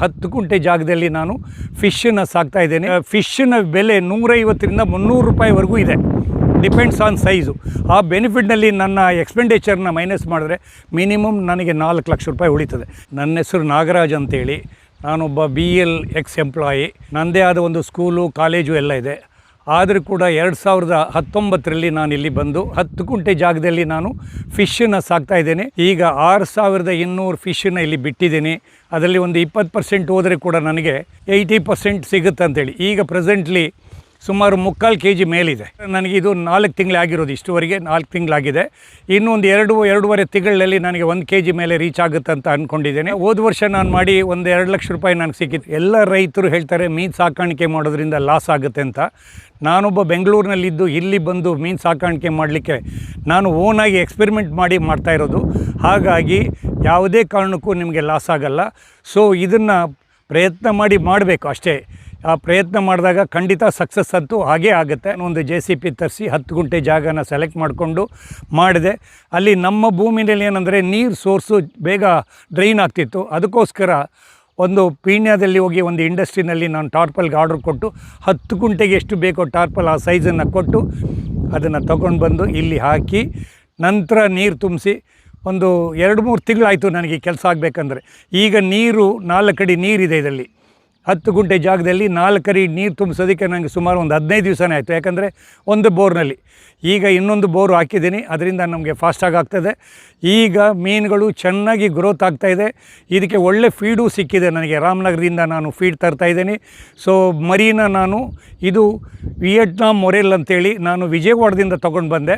ಹತ್ತು ಗುಂಟೆ ಜಾಗದಲ್ಲಿ ನಾನು ಫಿಶ್ಶನ್ನ ಸಾಕ್ತಾ ಇದ್ದೇನೆ. ಫಿಶ್ನ ಬೆಲೆ ನೂರೈವತ್ತರಿಂದ ಮುನ್ನೂರು ರೂಪಾಯಿವರೆಗೂ ಇದೆ. ಡಿಪೆಂಡ್ಸ್ ಆನ್ ಸೈಜು ಆ ಬೆನಿಫಿಟ್ನಲ್ಲಿ ನನ್ನ ಎಕ್ಸ್ಪೆಂಡಿಚರ್ನ ಮೈನಸ್ ಮಾಡಿದ್ರೆ ಮಿನಿಮಮ್ ನನಗೆ ನಾಲ್ಕು ಲಕ್ಷ ರೂಪಾಯಿ ಉಳಿತದೆ. ನನ್ನ ಹೆಸರು ನಾಗರಾಜ್ ಅಂತೇಳಿ. ನಾನೊಬ್ಬ ಬಿ ಎಲ್ ಎಕ್ಸ್ ಎಂಪ್ಲಾಯಿ ನನ್ನದೇ ಆದ ಒಂದು ಸ್ಕೂಲು ಕಾಲೇಜು ಎಲ್ಲ ಇದೆ. ಆದರೂ ಕೂಡ ಎರಡು ಸಾವಿರದ ಹತ್ತೊಂಬತ್ತರಲ್ಲಿ ನಾನು ಇಲ್ಲಿ ಬಂದು ಹತ್ತು ಗುಂಟೆ ಜಾಗದಲ್ಲಿ ನಾನು ಫಿಶ್ಶನ್ನ ಸಾಕ್ತಾ ಇದ್ದೇನೆ. ಈಗ ಆರು ಸಾವಿರದ ಇನ್ನೂರು ಫಿಶ್ಶನ್ನು ಇಲ್ಲಿ ಬಿಟ್ಟಿದ್ದೀನಿ. ಅದರಲ್ಲಿ ಒಂದು ಇಪ್ಪತ್ತು ಪರ್ಸೆಂಟ್ ಹೋದರೆ ಕೂಡ ನನಗೆ ಏಯ್ಟಿ ಪರ್ಸೆಂಟ್ ಸಿಗುತ್ತೆ ಅಂತೇಳಿ. ಈಗ ಪ್ರೆಸೆಂಟ್ಲಿ ಸುಮಾರು ಮುಕ್ಕಾಲು ಕೆ ಜಿ ಮೇಲಿದೆ. ನನಗೆ ಇದು ನಾಲ್ಕು ತಿಂಗಳಾಗಿರೋದು ಇಷ್ಟುವರೆಗೆ, ನಾಲ್ಕು ತಿಂಗಳಾಗಿದೆ ಇನ್ನೂ ಒಂದು ಎರಡು, ಎರಡೂವರೆ ತಿಂಗಳಲ್ಲಿ ನನಗೆ ಒಂದು ಕೆ ಜಿ ಮೇಲೆ ರೀಚ್ ಆಗುತ್ತೆ ಅಂತ ಅಂದ್ಕೊಂಡಿದ್ದೇನೆ ಹೋದ ವರ್ಷ ನಾನು ಮಾಡಿ ಒಂದು ಎರಡು ಲಕ್ಷ ರೂಪಾಯಿ ನನಗೆ ಸಿಕ್ಕಿತ್ತು. ಎಲ್ಲ ರೈತರು ಹೇಳ್ತಾರೆ, ಮೀನು ಸಾಕಾಣಿಕೆ ಮಾಡೋದ್ರಿಂದ ಲಾಸ್ ಆಗುತ್ತೆ ಅಂತ. ನಾನೊಬ್ಬ ಬೆಂಗಳೂರಿನಲ್ಲಿದ್ದು, ಇಲ್ಲಿ ಬಂದು ಮೀನು ಸಾಕಾಣಿಕೆ ಮಾಡಲಿಕ್ಕೆ ನಾನು ಓನಾಗಿ ಎಕ್ಸ್ಪೆರಿಮೆಂಟ್ ಮಾಡಿ ಮಾಡ್ತಾ ಇರೋದು. ಹಾಗಾಗಿ ಯಾವುದೇ ಕಾರಣಕ್ಕೂ ನಿಮಗೆ ಲಾಸ್ ಆಗಲ್ಲ. ಸೊ ಇದನ್ನು ಪ್ರಯತ್ನ ಮಾಡಿ ಮಾಡಬೇಕು ಅಷ್ಟೇ. ಆ ಪ್ರಯತ್ನ ಮಾಡಿದಾಗ ಖಂಡಿತ ಸಕ್ಸಸ್ ಅಂತೂ ಹಾಗೇ ಆಗುತ್ತೆ. ಒಂದು ಜೆ ಸಿ ಪಿ ತರಿಸಿ ಹತ್ತು ಗುಂಟೆ ಜಾಗನ ಸೆಲೆಕ್ಟ್ ಮಾಡಿಕೊಂಡು ಮಾಡಿದೆ. ಅಲ್ಲಿ ನಮ್ಮ ಭೂಮಿನಲ್ಲಿ ಏನಂದರೆ ನೀರು ಸೋರ್ಸು ಬೇಗ ಡ್ರೈನ್ ಆಗ್ತಿತ್ತು. ಅದಕ್ಕೋಸ್ಕರ ಒಂದು ಪೀಣ್ಯದಲ್ಲಿ ಹೋಗಿ ಒಂದು ಇಂಡಸ್ಟ್ರಿನಲ್ಲಿ ನಾನು ಟಾರ್ಪಲ್ಗೆ ಆರ್ಡ್ರ್ ಕೊಟ್ಟು ಹತ್ತು ಗುಂಟೆಗೆ ಎಷ್ಟು ಬೇಕೋ ಟಾರ್ಪಲ್ ಆ ಸೈಜನ್ನು ಕೊಟ್ಟು ಅದನ್ನು ತಗೊಂಡು ಬಂದು ಇಲ್ಲಿ ಹಾಕಿ ನಂತರ ನೀರು ತುಂಬಿಸಿ ಒಂದು ಎರಡು ಮೂರು ತಿಂಗಳಾಯಿತು ನನಗೆ ಕೆಲಸ ಆಗಬೇಕಂದ್ರೆ. ಈಗ ನೀರು ನಾಲ್ಕು ಅಡಿ ನೀರಿದೆ ಇದರಲ್ಲಿ. ಹತ್ತು ಗುಂಟೆ ಜಾಗದಲ್ಲಿ ನಾಲ್ಕು ಅಡಿ ನೀರು ತುಂಬಿಸೋದಕ್ಕೆ ನನಗೆ ಸುಮಾರು ಒಂದು ಹದಿನೈದು ದಿವಸನೇ ಆಯಿತು. ಯಾಕಂದರೆ ಒಂದು ಬೋರ್ನಲ್ಲಿ. ಈಗ ಇನ್ನೊಂದು ಬೋರು ಹಾಕಿದ್ದೀನಿ, ಅದರಿಂದ ನಮಗೆ ಫಾಸ್ಟಾಗಿ ಆಗ್ತದೆ. ಈಗ ಮೀನುಗಳು ಚೆನ್ನಾಗಿ ಗ್ರೋತ್ ಆಗ್ತಾಯಿದೆ ಇದಕ್ಕೆ ಒಳ್ಳೆ ಫೀಡು ಸಿಕ್ಕಿದೆ ನನಗೆ. ರಾಮನಗರದಿಂದ ನಾನು ಫೀಡ್ ತರ್ತಾ ಇದ್ದೀನಿ. ಸೊ ಮರಿನ ನಾನು, ಇದು ವಿಯೆಟ್ನಾಂ ಮೊರೆಲ್ ಅಂತೇಳಿ ನಾನು ವಿಜಯವಾಡದಿಂದ ತೊಗೊಂಡು ಬಂದೆ.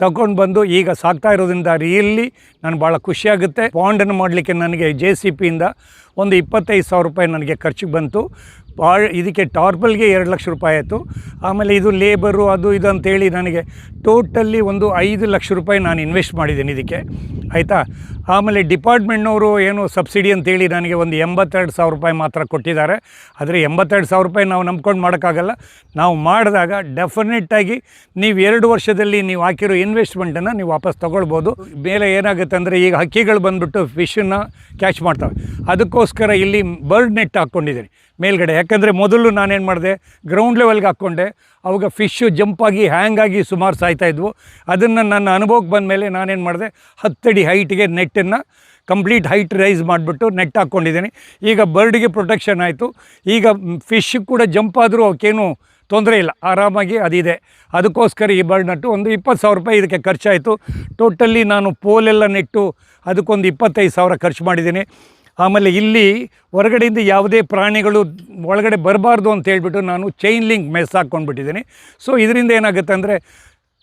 ತಗೊಂಡು ಬಂದು ಈಗ ಸಾಕ್ತಾ ಇರೋದ್ರಿಂದ ರಿಯಲ್ಲಿ ನಾನು ಭಾಳ ಖುಷಿಯಾಗುತ್ತೆ. ಪಾಂಡನ್ನು ಮಾಡಲಿಕ್ಕೆ ನನಗೆ ಜೆ ಸಿ ಪಿಯಿಂದ ಒಂದು ಇಪ್ಪತ್ತೈದು ಸಾವಿರ ರೂಪಾಯಿ ನನಗೆ ಖರ್ಚಿಗೆ ಬಂತು. ಭಾಳ ಇದಕ್ಕೆ ಟಾರ್ಪಲ್ಗೆ ಎರಡು ಲಕ್ಷ ರೂಪಾಯಿ ಆಯಿತು. ಆಮೇಲೆ ಇದು ಲೇಬರು ಅದು ಇದು ಅಂತೇಳಿ ನನಗೆ ಟೋಟಲ್ಲಿ ಒಂದು ಐದು ಲಕ್ಷ ರೂಪಾಯಿ ನಾನು ಇನ್ವೆಸ್ಟ್ ಮಾಡಿದ್ದೀನಿ ಇದಕ್ಕೆ. ಆಯಿತಾ? ಆಮೇಲೆ ಡಿಪಾರ್ಟ್ಮೆಂಟ್ನವರು ಏನು ಸಬ್ಸಿಡಿ ಅಂತೇಳಿ ನನಗೆ ಒಂದು ಎಂಬತ್ತೆರಡು ಸಾವಿರ ರೂಪಾಯಿ ಮಾತ್ರ ಕೊಟ್ಟಿದ್ದಾರೆ. ಆದರೆ ಎಂಬತ್ತೆರಡು ಸಾವಿರ ರೂಪಾಯಿ ನಾವು ನಂಬ್ಕೊಂಡು ಮಾಡೋಕ್ಕಾಗಲ್ಲ. ನಾವು ಮಾಡಿದಾಗ ಡೆಫಿನೆಟ್ಟಾಗಿ ನೀವು ಎರಡು ವರ್ಷದಲ್ಲಿ ನೀವು ಹಾಕಿರೋ ಇನ್ವೆಸ್ಟ್ಮೆಂಟನ್ನು ನೀವು ವಾಪಸ್ ತೊಗೊಳ್ಬೋದು. ಮೇಲೆ ಏನಾಗುತ್ತೆ ಅಂದರೆ ಈಗ ಹಕ್ಕಿಗಳು ಬಂದುಬಿಟ್ಟು ಫಿಶನ್ನು ಕ್ಯಾಚ್ ಮಾಡ್ತವೆ. ಅದಕ್ಕೋಸ್ಕರ ಇಲ್ಲಿ ಬರ್ಡ್ ನೆಟ್ ಹಾಕ್ಕೊಂಡಿದ್ದೀನಿ. ಮೇಲ್ಗಡೆ. ಯಾಕಂದರೆ ಮೊದಲು ನಾನೇನು ಮಾಡಿದೆ? ಗ್ರೌಂಡ್ ಲೆವೆಲ್ಗೆ ಹಾಕ್ಕೊಂಡೆ. ಅವಾಗ ಫಿಶ್ಶು ಜಂಪಾಗಿ ಹ್ಯಾಂಗಾಗಿ ಸುಮಾರು ಸಾಯ್ತಾಯಿದ್ವು ಅದನ್ನು ನನ್ನ ಅನುಭವಕ್ಕೆ ಬಂದ ಮೇಲೆ ನಾನೇನು ಮಾಡಿದೆ ಹತ್ತಡಿ ಹೈಟ್ಗೆ ನೆಟ್ಟನ್ನು ಕಂಪ್ಲೀಟ್ ಹೈಟ್ ರೈಸ್ ಮಾಡಿಬಿಟ್ಟು ನೆಟ್ ಹಾಕ್ಕೊಂಡಿದ್ದೀನಿ ಈಗ ಬರ್ಡ್ಗೆ ಪ್ರೊಟೆಕ್ಷನ್ ಆಯಿತು. ಈಗ ಫಿಶ್ ಕೂಡ ಜಂಪ್ ಆದರೂ ಅವಕ್ಕೇನು ತೊಂದರೆ ಇಲ್ಲ. ಆರಾಮಾಗಿ ಅದಿದೆ. ಅದಕ್ಕೋಸ್ಕರ ಈ ಬರ್ಡ್ ನಟ್ಟು ಒಂದು ಇಪ್ಪತ್ತು ಸಾವಿರ ರೂಪಾಯಿ ಇದಕ್ಕೆ ಖರ್ಚಾಯಿತು. ಟೋಟಲಿ ನಾನು ಪೋಲೆಲ್ಲ ನೆಟ್ಟು ಅದಕ್ಕೊಂದು ಇಪ್ಪತ್ತೈದು ಸಾವಿರ ಖರ್ಚು ಮಾಡಿದ್ದೀನಿ. ಆಮೇಲೆ ಇಲ್ಲಿ ಹೊರಗಡೆಯಿಂದ ಯಾವುದೇ ಪ್ರಾಣಿಗಳು ಒಳಗಡೆ ಬರಬಾರ್ದು ಅಂತ ಹೇಳಿಬಿಟ್ಟು ನಾನು ಚೈನ್ ಲಿಂಕ್ ಮೆಸ್ ಹಾಕ್ಕೊಂಡ್ಬಿಟ್ಟಿದ್ದೀನಿ. ಸೊ ಇದರಿಂದ ಏನಾಗುತ್ತೆ ಅಂದರೆ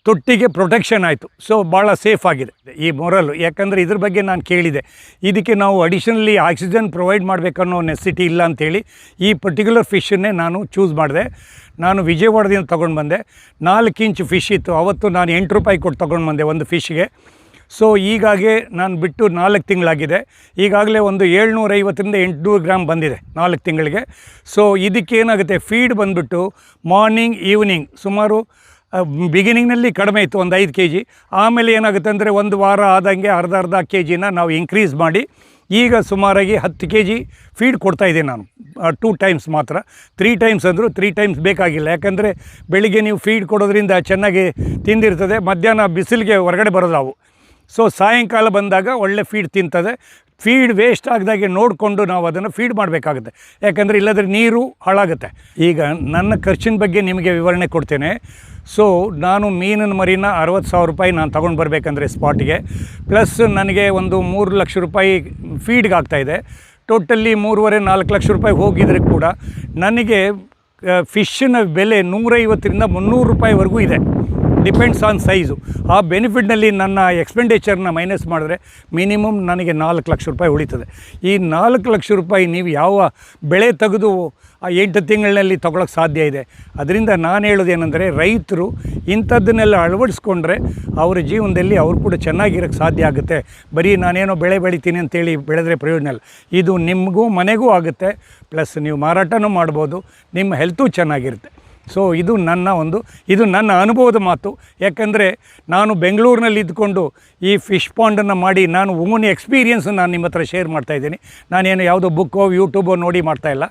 ತೊಟ್ಟಿಗೆ ಪ್ರೊಟೆಕ್ಷನ್ ಆಯಿತು. ಸೊ ಭಾಳ ಸೇಫ್ ಆಗಿದೆ ಈ ಮೊರಲ್ಲು ಯಾಕಂದರೆ ಇದ್ರ ಬಗ್ಗೆ ನಾನು ಕೇಳಿದೆ. ಇದಕ್ಕೆ ನಾವು ಅಡಿಷನಲಿ ಆಕ್ಸಿಜನ್ ಪ್ರೊವೈಡ್ ಮಾಡಬೇಕನ್ನೋ ನೆಸಿಟಿ ಇಲ್ಲ ಅಂಥೇಳಿ ಈ ಪರ್ಟಿಕ್ಯುಲರ್ ಫಿಶನ್ನೇ ನಾನು ಚೂಸ್ ಮಾಡಿದೆ. ನಾನು ವಿಜಯವಾಡದಿಂದ ತೊಗೊಂಡು ಬಂದೆ. ನಾಲ್ಕು ಇಂಚ್ ಫಿಶ್ ಇತ್ತು. ಅವತ್ತು ನಾನು ಎಂಟು ರೂಪಾಯಿ ಕೊಟ್ಟು ತೊಗೊಂಡು ಬಂದೆ ಒಂದು ಫಿಶ್ಗೆ ಸೊ ಈಗಾಗೆ ನಾನು ಬಿಟ್ಟು ನಾಲ್ಕು ತಿಂಗಳಾಗಿದೆ. ಈಗಾಗಲೇ ಒಂದು ಏಳ್ನೂರೈವತ್ತರಿಂದ ಎಂಟುನೂರು ಗ್ರಾಮ್ ಬಂದಿದೆ ನಾಲ್ಕು ತಿಂಗಳಿಗೆ. ಸೊ ಇದಕ್ಕೇನಾಗುತ್ತೆ? ಫೀಡ್ ಬಂದುಬಿಟ್ಟು ಮಾರ್ನಿಂಗ್ ಈವ್ನಿಂಗ್ ಸುಮಾರು ಬಿಗಿನಿಂಗ್ನಲ್ಲಿ ಕಡಿಮೆ ಇತ್ತು, ಒಂದು ಐದು ಕೆ ಜಿ ಆಮೇಲೆ ಏನಾಗುತ್ತೆ ಅಂದರೆ ಒಂದು ವಾರ ಆದಂಗೆ ಅರ್ಧ ಅರ್ಧ ಕೆ ಜಿನ ನಾವು ಇನ್ಕ್ರೀಸ್ ಮಾಡಿ. ಈಗ ಸುಮಾರಾಗಿ ಹತ್ತು ಕೆ ಜಿ ಫೀಡ್ ಕೊಡ್ತಾಯಿದ್ದೀನಿ ನಾನು. ಟೂ ಟೈಮ್ಸ್ ಮಾತ್ರ. ತ್ರೀ ಟೈಮ್ಸ್ ಅಂದರೂ ತ್ರೀ ಟೈಮ್ಸ್ ಬೇಕಾಗಿಲ್ಲ. ಯಾಕಂದರೆ ಬೆಳಿಗ್ಗೆ ನೀವು ಫೀಡ್ ಕೊಡೋದ್ರಿಂದ ಚೆನ್ನಾಗಿ ತಿಂದಿರ್ತದೆ. ಮಧ್ಯಾಹ್ನ ಬಿಸಿಲಿಗೆ ಹೊರಗಡೆ ಬರೋದು ಅವು ಸೊ ಸಾಯಂಕಾಲ ಬಂದಾಗ ಒಳ್ಳೆ ಫೀಡ್ ತಿಂತದೆ. ಫೀಡ್ ವೇಸ್ಟ್ ಆಗದಾಗೆ ನೋಡಿಕೊಂಡು ನಾವು ಅದನ್ನು ಫೀಡ್ ಮಾಡಬೇಕಾಗುತ್ತೆ. ಯಾಕಂದರೆ ಇಲ್ಲದ್ರೆ ನೀರು ಹಾಳಾಗುತ್ತೆ. ಈಗ ನನ್ನ ಖರ್ಚಿನ ಬಗ್ಗೆ ನಿಮಗೆ ವಿವರಣೆ ಕೊಡ್ತೇನೆ. ಸೊ ನಾನು ಮೀನಿನ ಮರಿನ ಅರವತ್ತು ಸಾವಿರ ರೂಪಾಯಿ ನಾನು ತೊಗೊಂಡು ಬರಬೇಕಂದ್ರೆ ಸ್ಪಾಟಿಗೆ ಪ್ಲಸ್ ನನಗೆ ಒಂದು ಮೂರು ಲಕ್ಷ ರೂಪಾಯಿ ಫೀಡ್ಗೆ ಆಗ್ತಾಯಿದೆ ಟೋಟಲಿ ಮೂರುವರೆ, ನಾಲ್ಕು ಲಕ್ಷ ರೂಪಾಯಿ ಹೋಗಿದ್ರೆ ಕೂಡ ನನಗೆ ಫಿಶ್ಶಿನ ಬೆಲೆ ನೂರೈವತ್ತರಿಂದ ಮುನ್ನೂರು ರೂಪಾಯಿವರೆಗೂ ಇದೆ. Depends on size. ಆ ಬೆನಿಫಿಟ್ನಲ್ಲಿ ನನ್ನ ಎಕ್ಸ್ಪೆಂಡಿಚರ್ನ ಮೈನಸ್ ಮಾಡಿದ್ರೆ ಮಿನಿಮಮ್ ನನಗೆ ನಾಲ್ಕು ಲಕ್ಷ ರೂಪಾಯಿ ಉಳಿತದೆ. ಈ ನಾಲ್ಕು ಲಕ್ಷ ರೂಪಾಯಿ ನೀವು ಯಾವ ಬೆಳೆ ತೆಗೆದು ಆ ಎಂಟು ತಿಂಗಳಿನಲ್ಲಿ ತೊಗೊಳಕ್ಕೆ ಸಾಧ್ಯ ಇದೆ. ಅದರಿಂದ ನಾನು ಹೇಳೋದೇನೆಂದರೆ ರೈತರು ಇಂಥದ್ದನ್ನೆಲ್ಲ ಅಳವಡಿಸ್ಕೊಂಡ್ರೆ ಅವರ ಜೀವನದಲ್ಲಿ ಅವರು ಕೂಡ ಚೆನ್ನಾಗಿರೋಕ್ಕೆ ಸಾಧ್ಯ ಆಗುತ್ತೆ. ಬರೀ ನಾನೇನೋ ಬೆಳೆ ಬೆಳಿತೀನಿ ಅಂತೇಳಿ ಬೆಳೆದ್ರೆ ಪ್ರಯೋಜನ ಇಲ್ಲ. ಇದು ನಿಮಗೂ ಮನೆಗೂ ಆಗುತ್ತೆ. ಪ್ಲಸ್ ನೀವು ಮಾರಾಟನೂ ಮಾಡ್ಬೋದು. ನಿಮ್ಮ ಹೆಲ್ತು ಚೆನ್ನಾಗಿರುತ್ತೆ. ಸೊ ಇದು ನನ್ನ ಒಂದು, ಇದು ನನ್ನ ಅನುಭವದ ಮಾತು. ಯಾಕಂದರೆ ನಾನು ಬೆಂಗಳೂರಿನಲ್ಲಿ ಇದ್ದುಕೊಂಡು ಈ ಫಿಶ್ ಪಾಂಡನ್ನು ಮಾಡಿ ನಾನು ಓನ್ ಎಕ್ಸ್ಪೀರಿಯೆನ್ಸ್ ನಾನು ನಿಮ್ಮ ಹತ್ರ ಶೇರ್ ಮಾಡ್ತಾ ಇದ್ದೀನಿ. ನಾನೇನು ಯಾವುದೋ ಬುಕ್ಕೋ ಯೂಟ್ಯೂಬೋ ನೋಡಿ ಮಾಡ್ತಾ ಇಲ್ಲ.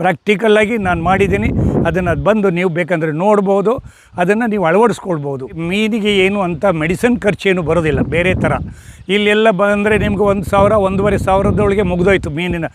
ಪ್ರಾಕ್ಟಿಕಲ್ಲಾಗಿ ನಾನು ಮಾಡಿದ್ದೀನಿ. ಅದನ್ನು ಬಂದು ನೀವು ಬೇಕಂದರೆ ನೋಡ್ಬೋದು. ಅದನ್ನು ನೀವು ಅಳವಡಿಸ್ಕೊಳ್ಬೋದು. ಮೀನಿಗೆ ಏನು ಅಂತ ಮೆಡಿಸಿನ್ ಖರ್ಚೇನು ಬರೋದಿಲ್ಲ, ಬೇರೆ ಥರ. ಇಲ್ಲೆಲ್ಲ ಬಂದರೆ ನಿಮ್ಗೆ ಒಂದು ಸಾವಿರ, ಒಂದೂವರೆ ಸಾವಿರದೊಳಗೆ ಮುಗಿದೋಯ್ತು ಮೀನಿನ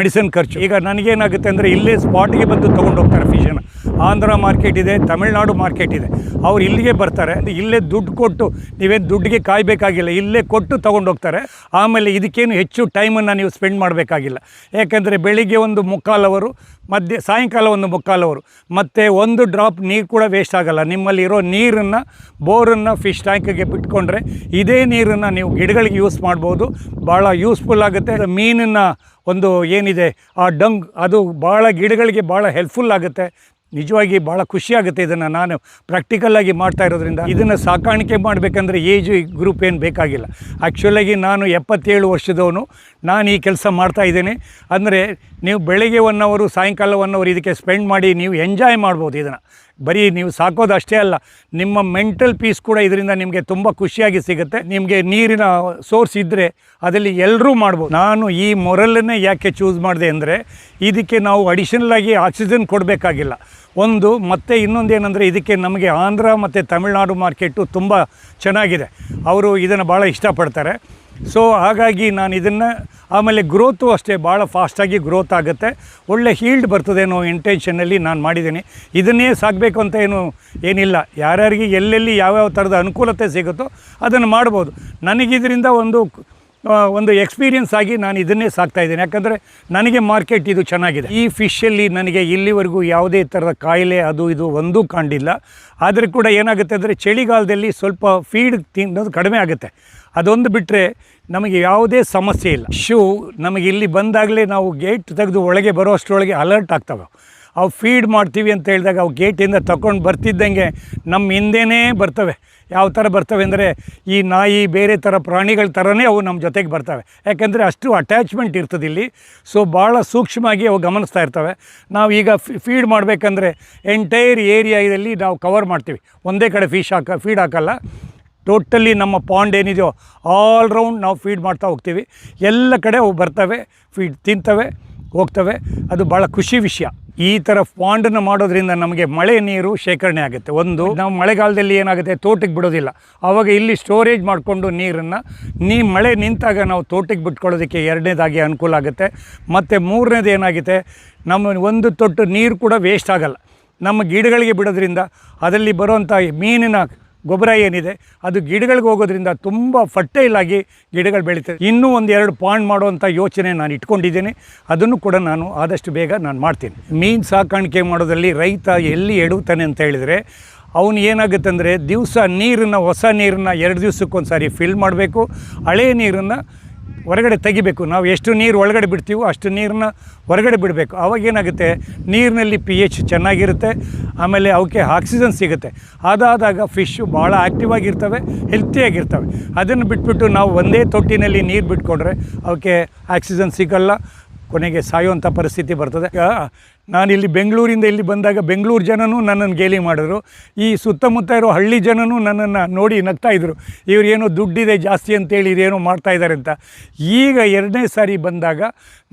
ಮೆಡಿಸಿನ್ ಖರ್ಚು. ಈಗ ನನಗೇನಾಗುತ್ತೆ ಅಂದರೆ ಇಲ್ಲೇ ಸ್ಪಾಟ್ಗೆ ಬಂದು ತೊಗೊಂಡು ಹೋಗ್ತಾರೆ ಫಿಶನ್ನು ಆಂಧ್ರ ಮಾರ್ಕೆಟ್ ಇದೆ, ತಮಿಳ್ನಾಡು ಮಾರ್ಕೆಟ್ ಇದೆ. ಅವ್ರು ಇಲ್ಲಿಗೆ ಬರ್ತಾರೆ ಇಲ್ಲೇ ದುಡ್ಡು ಕೊಟ್ಟು ನೀವೇನು ದುಡ್ಡಿಗೆ ಕಾಯಬೇಕಾಗಿಲ್ಲ, ಇಲ್ಲೇ ಕೊಟ್ಟು ತೊಗೊಂಡು ಹೋಗ್ತಾರೆ. ಆಮೇಲೆ ಇದಕ್ಕೇನು ಹೆಚ್ಚು ಟೈಮನ್ನು ನೀವು ಸ್ಪೆಂಡ್ ಮಾಡಬೇಕಾಗಿಲ್ಲ. ಯಾಕೆಂದರೆ ಬೆಳಿಗ್ಗೆ ಒಂದು ಮುಕ್ಕಾಲವರು, ಮಧ್ಯೆ, ಸಾಯಂಕಾಲ ಒಂದು ಮುಕ್ಕಾಲವರು. ಮತ್ತು ಒಂದು ಡ್ರಾಪ್ ನೀರು ಕೂಡ ವೇಸ್ಟ್ ಆಗಲ್ಲ. ನಿಮ್ಮಲ್ಲಿರೋ ನೀರನ್ನು, ಬೋರನ್ನು ಫಿಶ್ ಟ್ಯಾಂಕಿಗೆ ಬಿಟ್ಕೊಂಡ್ರೆ ಇದೇ ನೀರನ್ನು ನೀವು ಗಿಡಗಳಿಗೆ ಯೂಸ್ ಮಾಡ್ಬೋದು. ಭಾಳ ಯೂಸ್ಫುಲ್ ಆಗುತ್ತೆ. ಮೀನನ್ನು ಒಂದು ಏನಿದೆ, ಆ ಡಂಗ್, ಅದು ಭಾಳ ಗಿಡಗಳಿಗೆ ಭಾಳ ಹೆಲ್ಪ್ಫುಲ್ ಆಗುತ್ತೆ. ನಿಜವಾಗಿ ಭಾಳ ಖುಷಿಯಾಗುತ್ತೆ ಇದನ್ನು ನಾನು ಪ್ರಾಕ್ಟಿಕಲ್ಲಾಗಿ ಮಾಡ್ತಾ ಇರೋದ್ರಿಂದ. ಇದನ್ನು ಸಾಕಾಣಿಕೆ ಮಾಡಬೇಕಂದ್ರೆ ಏಜು ಗ್ರೂಪ್ ಏನು ಬೇಕಾಗಿಲ್ಲ. ಆ್ಯಕ್ಚುಲಾಗಿ ನಾನು ಎಪ್ಪತ್ತೇಳು ವರ್ಷದವನು. ನಾನು ಈ ಕೆಲಸ ಮಾಡ್ತಾ ಇದ್ದೇನೆ. ಅಂದರೆ ನೀವು ಬೆಳಗ್ಗೆ ಒನ್ ಅವರು ಸಾಯಂಕಾಲ ಒನ್ ಅವರ್ ಇದಕ್ಕೆ ಸ್ಪೆಂಡ್ ಮಾಡಿ ನೀವು ಎಂಜಾಯ್ ಮಾಡ್ಬೋದು ಇದನ್ನು. ಬರೀ ನೀವು ಸಾಕೋದು ಅಷ್ಟೇ ಅಲ್ಲ, ನಿಮ್ಮ ಮೆಂಟಲ್ ಪೀಸ್ ಕೂಡ ಇದರಿಂದ ನಿಮಗೆ ತುಂಬ ಖುಷಿಯಾಗಿ ಸಿಗುತ್ತೆ. ನಿಮಗೆ ನೀರಿನ ಸೋರ್ಸ್ ಇದ್ದರೆ ಅದರಲ್ಲಿ ಎಲ್ಲರೂ ಮಾಡ್ಬೋದು. ನಾನು ಈ ಮೊರಲನ್ನೇ ಯಾಕೆ ಚೂಸ್ ಮಾಡಿದೆ ಅಂದರೆ, ಇದಕ್ಕೆ ನಾವು ಅಡಿಷನಲ್ ಆಗಿ ಆಕ್ಸಿಜನ್ ಕೊಡಬೇಕಾಗಿಲ್ಲ. ಒಂದು, ಮತ್ತು ಇನ್ನೊಂದು ಇದಕ್ಕೆ ನಮಗೆ ಆಂಧ್ರ ಮತ್ತು ತಮಿಳುನಾಡು ಮಾರ್ಕೆಟು ತುಂಬ ಚೆನ್ನಾಗಿದೆ. ಅವರು ಇದನ್ನು ಭಾಳ ಇಷ್ಟಪಡ್ತಾರೆ. ಸೊ ಹಾಗಾಗಿ ನಾನು ಇದನ್ನು ಆಮೇಲೆ ಗ್ರೋತು ಅಷ್ಟೇ ಭಾಳ ಫಾಸ್ಟಾಗಿ ಗ್ರೋತ್ ಆಗುತ್ತೆ. ಒಳ್ಳೆ ಹೀಲ್ಡ್ ಬರ್ತದೆ ಅನ್ನೋ ಇಂಟೆನ್ಷನಲ್ಲಿ ನಾನು ಮಾಡಿದ್ದೀನಿ. ಇದನ್ನೇ ಸಾಕಬೇಕು ಅಂತ ಏನು, ಏನಿಲ್ಲ. ಯಾರ್ಯಾರಿಗೆ ಎಲ್ಲೆಲ್ಲಿ ಯಾವ್ಯಾವ ಥರದ ಅನುಕೂಲತೆ ಸಿಗುತ್ತೋ ಅದನ್ನು ಮಾಡ್ಬೋದು. ನನಗಿದರಿಂದ ಒಂದು ಒಂದು ಎಕ್ಸ್ಪೀರಿಯನ್ಸ್ ಆಗಿ ನಾನು ಇದನ್ನೇ ಸಾಕ್ತಾ ಇದ್ದೀನಿ. ಯಾಕಂದರೆ ನನಗೆ ಮಾರ್ಕೆಟ್ ಇದು ಚೆನ್ನಾಗಿದೆ. ಈ ಫಿಶಲ್ಲಿ ನನಗೆ ಇಲ್ಲಿವರೆಗೂ ಯಾವುದೇ ಥರದ ಕಾಯಿಲೆ ಅದು ಇದು ಒಂದೂ ಕಂಡಿಲ್ಲ ಆದರೆ ಕೂಡ ಏನಾಗುತ್ತೆ ಅಂದರೆ, ಚಳಿಗಾಲದಲ್ಲಿ ಸ್ವಲ್ಪ ಫೀಡ್ ತಿನ್ನೋದು ಕಡಿಮೆ ಆಗುತ್ತೆ. ಅದೊಂದು ಬಿಟ್ಟರೆ ನಮಗೆ ಯಾವುದೇ ಸಮಸ್ಯೆ ಇಲ್ಲ. ಶೂ ನಮಗೆ ಇಲ್ಲಿ ಬಂದಾಗಲೇ ನಾವು ಗೇಟ್ ತೆಗೆದು ಒಳಗೆ ಬರೋ ಅಷ್ಟರೊಳಗೆ ಅಲರ್ಟ್ ಆಗ್ತವೆ. ಅವು ಫೀಡ್ ಮಾಡ್ತೀವಿ ಅಂತ ಹೇಳಿದಾಗ ಅವು ಗೇಟಿಂದ ತಗೊಂಡು ಬರ್ತಿದ್ದಂಗೆ ನಮ್ಮ ಹಿಂದೆನೇ ಬರ್ತವೆ. ಯಾವ ಥರ ಬರ್ತವೆ ಅಂದರೆ ಈ ನಾಯಿ ಬೇರೆ ಥರ ಪ್ರಾಣಿಗಳ ಥರನೇ ಅವು ನಮ್ಮ ಜೊತೆಗೆ ಬರ್ತವೆ. ಯಾಕೆಂದರೆ ಅಷ್ಟು ಅಟ್ಯಾಚ್ಮೆಂಟ್ ಇರ್ತದೆ ಇಲ್ಲಿ. ಸೊ ಭಾಳ ಸೂಕ್ಷ್ಮವಾಗಿ ಅವು ಗಮನಿಸ್ತಾ ಇರ್ತವೆ. ನಾವು ಈಗ ಫೀಡ್ ಮಾಡಬೇಕಂದ್ರೆ ಎಂಟೈರ್ ಏರಿಯಾದಲ್ಲಿ ನಾವು ಕವರ್ ಮಾಡ್ತೀವಿ. ಒಂದೇ ಕಡೆ ಫೀಶ್ ಹಾಕ ಫೀಡ್ ಹಾಕಲ್ಲ. ಟೋಟಲಿ ನಮ್ಮ ಪಾಂಡ್ ಏನಿದೆಯೋ ಆಲ್ ರೌಂಡ್ ನಾವು ಫೀಡ್ ಮಾಡ್ತಾ ಹೋಗ್ತೀವಿ. ಎಲ್ಲ ಕಡೆ ಬರ್ತವೆ ಫೀಡ್ ತಿಂತವೆ, ಹೋಗ್ತವೆ. ಅದು ಭಾಳ ಖುಷಿ ವಿಷಯ. ಈ ಥರ ಪಾಂಡನ್ನು ಮಾಡೋದ್ರಿಂದ ನಮಗೆ ಮಳೆ ನೀರು ಶೇಖರಣೆ ಆಗುತ್ತೆ. ಒಂದು, ನಾವು ಮಳೆಗಾಲದಲ್ಲಿ ಏನಾಗುತ್ತೆ, ತೋಟಕ್ಕೆ ಬಿಡೋದಿಲ್ಲ. ಆವಾಗ ಇಲ್ಲಿ ಸ್ಟೋರೇಜ್ ಮಾಡಿಕೊಂಡು ನೀರನ್ನು ನೀ ಮಳೆ ನಿಂತಾಗ ನಾವು ತೋಟಕ್ಕೆ ಬಿಟ್ಕೊಳ್ಳೋದಕ್ಕೆ ಎರಡನೇದಾಗಿ ಅನುಕೂಲ ಆಗುತ್ತೆ. ಮತ್ತು ಮೂರನೇದು ಏನಾಗುತ್ತೆ ನಮ್ಮ ಒಂದು ತೊಟ್ಟು ನೀರು ಕೂಡ ವೇಸ್ಟ್ ಆಗಲ್ಲ. ನಮ್ಮ ಗಿಡಗಳಿಗೆ ಬಿಡೋದ್ರಿಂದ ಅದರಲ್ಲಿ ಬರುವಂಥ ಮೀನಿನ ಗೊಬ್ಬರ ಏನಿದೆ, ಅದು ಗಿಡಗಳಿಗೆ ಹೋಗೋದ್ರಿಂದ ತುಂಬ ಫರ್ಟೈಲಾಗಿ ಗಿಡಗಳು ಬೆಳೀತದೆ. ಇನ್ನೂ ಒಂದು ಎರಡು ಪಾಂಡ್ ಮಾಡುವಂಥ ಯೋಚನೆ ನಾನು ಇಟ್ಕೊಂಡಿದ್ದೀನಿ. ಅದನ್ನು ಕೂಡ ನಾನು ಆದಷ್ಟು ಬೇಗ ನಾನು ಮಾಡ್ತೀನಿ. ಮೀನು ಸಾಕಾಣಿಕೆ ಮಾಡೋದ್ರಲ್ಲಿ ರೈತ ಎಲ್ಲಿ ಎಡುತ್ತಾನೆ ಅಂತ ಹೇಳಿದರೆ, ಅವನು ಏನಾಗುತ್ತೆ ಅಂದರೆ ದಿವಸ ನೀರನ್ನು, ಹೊಸ ನೀರನ್ನು ಎರಡು ದಿವಸಕ್ಕೊಂದು ಸಾರಿ ಫಿಲ್ ಮಾಡಬೇಕು. ಹಳೆಯ ನೀರನ್ನು ಹೊರಗಡೆ ತೆಗಿಬೇಕು. ನಾವು ಎಷ್ಟು ನೀರು ಒಳಗಡೆ ಬಿಡ್ತೀವೋ ಅಷ್ಟು ನೀರನ್ನ ಹೊರಗಡೆ ಬಿಡಬೇಕು. ಅವಾಗ ಏನಾಗುತ್ತೆ? ನೀರಿನಲ್ಲಿ ಪಿ ಎಚ್ ಚೆನ್ನಾಗಿರುತ್ತೆ. ಆಮೇಲೆ ಅವಕ್ಕೆ ಆಕ್ಸಿಜನ್ ಸಿಗುತ್ತೆ. ಅದಾದಾಗ ಫಿಶ್ಶು ಭಾಳ ಆ್ಯಕ್ಟಿವ್ ಆಗಿರ್ತವೆ ಹೆಲ್ತಿಯಾಗಿರ್ತವೆ ಅದನ್ನು ಬಿಟ್ಬಿಟ್ಟು ನಾವು ಒಂದೇ ತೊಟ್ಟಿನಲ್ಲಿ ನೀರು ಬಿಟ್ಕೊಂಡ್ರೆ ಅವಕ್ಕೆ ಆಕ್ಸಿಜನ್ ಸಿಗಲ್ಲ. ಕೊನೆಗೆ ಸಾಯುವಂಥ ಪರಿಸ್ಥಿತಿ ಬರ್ತದೆ. ನಾನು ನಾನಿಲ್ಲಿ ಬೆಂಗಳೂರಿಂದ ಇಲ್ಲಿ ಬಂದಾಗ ಬೆಂಗಳೂರು ಜನನೂ ನನ್ನನ್ನು ಗೇಲಿ ಮಾಡಿದ್ರು. ಈ ಸುತ್ತಮುತ್ತ ಇರೋ ಹಳ್ಳಿ ಜನನೂ ನನ್ನನ್ನು ನೋಡಿ ನಗ್ತಾ ಇದ್ರು. ಇವ್ರು ಏನೋ ದುಡ್ಡಿದೆ ಜಾಸ್ತಿ ಅಂತೇಳಿ ಇದೇನೋ ಮಾಡ್ತಾ ಇದ್ದಾರೆ ಅಂತ. ಈಗ ಎರಡನೇ ಸಾರಿ ಬಂದಾಗ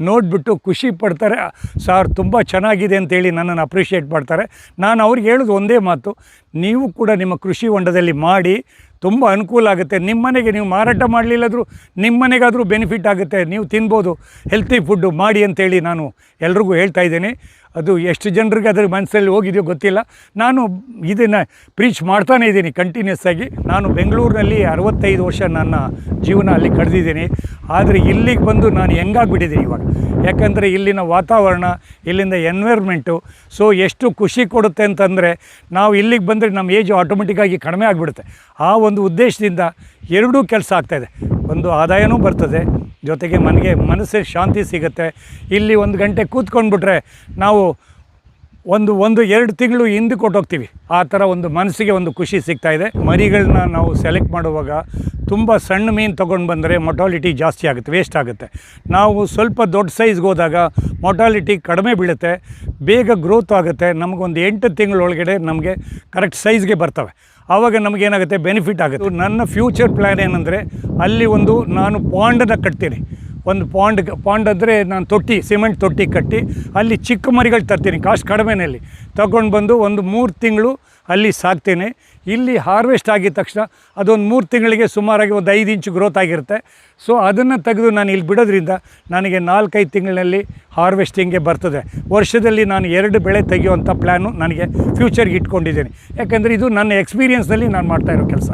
ನೋಡಿಬಿಟ್ಟು ಖುಷಿ ಪಡ್ತಾರೆ, ಸಾರ್ ತುಂಬ ಚೆನ್ನಾಗಿದೆ ಅಂತೇಳಿ ನನ್ನನ್ನು ಅಪ್ರಿಷಿಯೇಟ್ ಮಾಡ್ತಾರೆ. ನಾನು ಅವ್ರಿಗೆ ಹೇಳೋದು ಒಂದೇ ಮಾತು, ನೀವು ಕೂಡ ನಿಮ್ಮ ಕೃಷಿ ಹೊಂಡದಲ್ಲಿ ಮಾಡಿ ತುಂಬ ಅನುಕೂಲ ಆಗುತ್ತೆ. ನಿಮ್ಮ ಮನೆಗೆ ನೀವು ಮಾರಾಟ ಮಾಡಲಿಲ್ಲಾದರೂ ನಿಮ್ಮ ಮನೆಗಾದರೂ ಬೆನಿಫಿಟ್ ಆಗುತ್ತೆ. ನೀವು ತಿನ್ಬೋದು. ಹೆಲ್ತಿ ಫುಡ್ಡು ಮಾಡಿ ಅಂತೇಳಿ ನಾನು ಎಲ್ರಿಗೂ ಹೇಳ್ತಾ ಇದ್ದೀನಿ. ಅದು ಎಷ್ಟು ಜನರಿಗೆ ಅದ್ರ ಮನಸ್ಸಲ್ಲಿ ಹೋಗಿದೆಯೋ ಗೊತ್ತಿಲ್ಲ. ನಾನು ಇದನ್ನು ಪ್ರೀಚ್ ಮಾಡ್ತಾನೇ ಇದ್ದೀನಿ ಕಂಟಿನ್ಯೂಸ್ ಆಗಿ. ನಾನು ಬೆಂಗಳೂರಿನಲ್ಲಿ ಅರವತ್ತೈದು ವರ್ಷ ನನ್ನ ಜೀವನ ಅಲ್ಲಿ ಕಳೆದಿದ್ದೀನಿ ಆದರೆ ಇಲ್ಲಿಗೆ ಬಂದು ನಾನು ಹೆಂಗಾಗ್ಬಿಟ್ಟಿದ್ದೀನಿ ಇವಾಗ? ಯಾಕಂದರೆ ಇಲ್ಲಿನ ವಾತಾವರಣ, ಇಲ್ಲಿಂದ ಎನ್ವೈರ್ಮೆಂಟು ಸೊ ಎಷ್ಟು ಖುಷಿ ಕೊಡುತ್ತೆ ಅಂತಂದರೆ ನಾವು ಇಲ್ಲಿಗೆ ಬಂದರೆ ನಮ್ಮ ಏಜು ಆಟೋಮೆಟಿಕ್ಕಾಗಿ ಕಡಿಮೆ ಆಗಿಬಿಡುತ್ತೆ. ಆ ಒಂದು ಉದ್ದೇಶದಿಂದ ಎರಡೂ ಕೆಲಸ ಆಗ್ತಾಯಿದೆ ಒಂದು ಆದಾಯವೂ ಬರ್ತದೆ, ಜೊತೆಗೆ ಮನೆಗೆ ಮನಸ್ಸಿಗೆ ಶಾಂತಿ ಸಿಗುತ್ತೆ. ಇಲ್ಲಿ ಒಂದು ಗಂಟೆ ಕೂತ್ಕೊಂಡ್ಬಿಟ್ರೆ ನಾವು ಒಂದು ಒಂದು, ಎರಡು ತಿಂಗಳು ಹಿಂದೆ ಕೊಟ್ಟೋಗ್ತೀವಿ. ಆ ಥರ ಒಂದು ಮನಸ್ಸಿಗೆ ಒಂದು ಖುಷಿ ಸಿಗ್ತಾ ಇದೆ. ಮರಿಗಳನ್ನ ನಾವು ಸೆಲೆಕ್ಟ್ ಮಾಡುವಾಗ ತುಂಬ ಸಣ್ಣ ಮೀನು ತೊಗೊಂಡು ಬಂದರೆ ಮೊಟಾಲಿಟಿ ಜಾಸ್ತಿ ಆಗುತ್ತೆ ವೇಸ್ಟ್ ಆಗುತ್ತೆ. ನಾವು ಸ್ವಲ್ಪ ದೊಡ್ಡ ಸೈಜ್ಗೆ ಹೋದಾಗ ಮೊಟಾಲಿಟಿ ಕಡಿಮೆ ಬೀಳುತ್ತೆ, ಬೇಗ ಗ್ರೋತ್ ಆಗುತ್ತೆ. ನಮಗೊಂದು ಎಂಟು ತಿಂಗಳೊಳಗಡೆ ನಮಗೆ ಕರೆಕ್ಟ್ ಸೈಜ್ಗೆ ಬರ್ತವೆ. ಆವಾಗ ನಮಗೇನಾಗುತ್ತೆ ಬೆನಿಫಿಟ್ ಆಗುತ್ತೆ. ನನ್ನ ಫ್ಯೂಚರ್ ಪ್ಲ್ಯಾನ್ ಏನಂದರೆ ಅಲ್ಲಿ ಒಂದು ನಾನು ಪಾಂಡನ್ನು ಕಟ್ತೀನಿ. ಒಂದು ಪಾಂಡ್ ಪಾಂಡ್ ಅಂದರೆ ನಾನು ತೊಟ್ಟಿ ಸಿಮೆಂಟ್ ತೊಟ್ಟಿ ಕಟ್ಟಿ, ಅಲ್ಲಿ ಚಿಕ್ಕ ಮರಿಗಳು ತರ್ತೀನಿ ಕಾಸ್ಟ್ ಕಡಿಮೆನಲ್ಲಿ. ತಗೊಂಡು ಬಂದು ಒಂದು ಮೂರು ತಿಂಗಳು ಅಲ್ಲಿ ಸಾಕ್ತೇನೆ. ಇಲ್ಲಿ ಹಾರ್ವೆಸ್ಟ್ ಆಗಿದ ತಕ್ಷಣ ಅದೊಂದು ಮೂರು ತಿಂಗಳಿಗೆ ಸುಮಾರಾಗಿ ಒಂದು ಐದು ಇಂಚು ಗ್ರೋತ್ ಆಗಿರುತ್ತೆ. ಸೊ ಅದನ್ನು ತೆಗೆದು ನಾನು ಇಲ್ಲಿ ಬಿಡೋದ್ರಿಂದ ನನಗೆ ನಾಲ್ಕೈದು ತಿಂಗಳಲ್ಲಿ ಹಾರ್ವೆಸ್ಟಿಂಗ್ಗೆ ಬರ್ತದೆ. ವರ್ಷದಲ್ಲಿ ನಾನು ಎರಡು ಬೆಳೆ ತೆಗೆಯುವಂಥ ಪ್ಲ್ಯಾನು ನನಗೆ ಫ್ಯೂಚರ್ಗೆ ಇಟ್ಕೊಂಡಿದ್ದೀನಿ. ಯಾಕೆಂದರೆ ಇದು ನನ್ನ ಎಕ್ಸ್ಪೀರಿಯನ್ಸ್ನಲ್ಲಿ ನಾನು ಮಾಡ್ತಾಯಿರೋ ಕೆಲಸ.